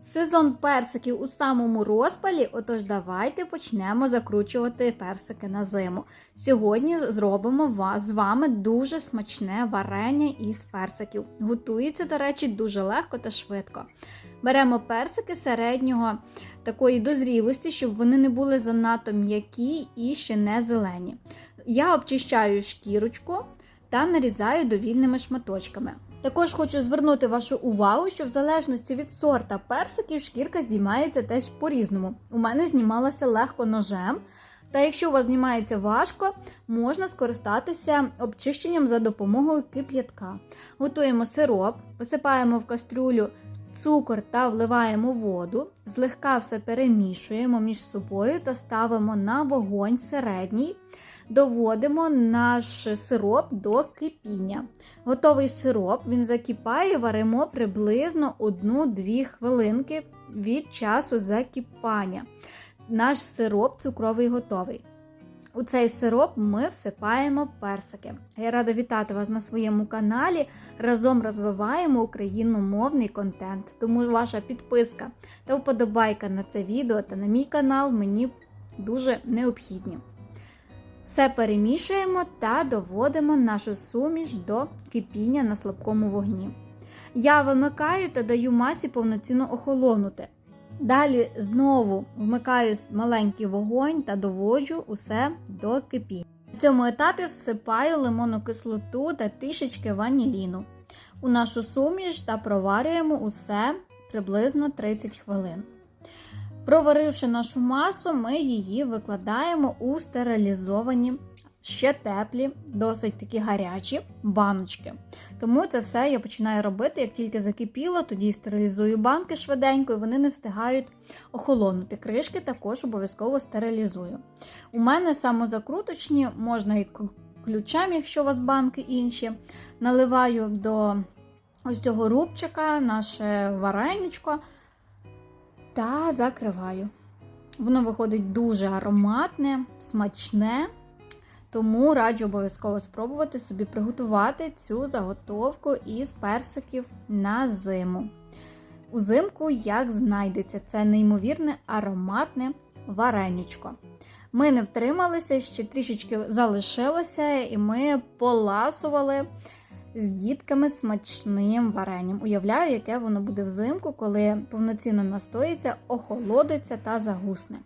Сезон персиків у самому розпалі, отож давайте почнемо закручувати персики на зиму. Сьогодні зробимо з вами дуже смачне варення із персиків. Готується, до речі, дуже легко та швидко. Беремо персики середнього такої дозрілості, щоб вони не були занадто м'які і ще не зелені. Я обчищаю шкірочку та нарізаю довільними шматочками. Також хочу звернути вашу увагу, що в залежності від сорта персиків шкірка здіймається теж по-різному. У мене знімалася легко ножем. Та якщо у вас знімається важко, можна скористатися обчищенням за допомогою кип'ятка. Готуємо сироп, висипаємо в кастрюлю цукор та вливаємо воду, злегка все перемішуємо між собою та ставимо на вогонь середній. Доводимо наш сироп до кипіння. Готовий сироп він закипає, варимо приблизно 1-2 хвилинки від часу закипання. Наш сироп цукровий готовий. У цей сироп ми всипаємо персики. Я рада вітати вас на своєму каналі. Разом розвиваємо україномовний контент. Тому ваша підписка та вподобайка на це відео та на мій канал мені дуже необхідні. Все перемішуємо та доводимо нашу суміш до кипіння на слабкому вогні. Я вимикаю та даю масі повноцінно охолонути. Далі знову вмикаю маленький вогонь та доводжу усе до кипіння. На цьому етапі всипаю лимонну кислоту та трішечки ваніліну у нашу суміш та проварюємо усе приблизно 30 хвилин. Проваривши нашу масу, ми її викладаємо у стерилізовані, ще теплі, досить такі гарячі баночки. Тому це все я починаю робити, як тільки закипіло, тоді стерилізую банки швиденько, і вони не встигають охолонути. Кришки також обов'язково стерилізую. У мене самозакруточні, можна і ключем, якщо у вас банки інші. Наливаю до ось цього рубчика наше вареничко та закриваю. Воно виходить дуже ароматне, смачне, тому раджу обов'язково спробувати собі приготувати цю заготовку із персиків на зиму. Узимку як знайдеться це неймовірне ароматне вареничко. Ми не втрималися, ще трішечки залишилося, і ми поласували з дітками смачним варенням. Уявляю, яке воно буде взимку, коли повноцінно настоїться, охолодиться та загусне.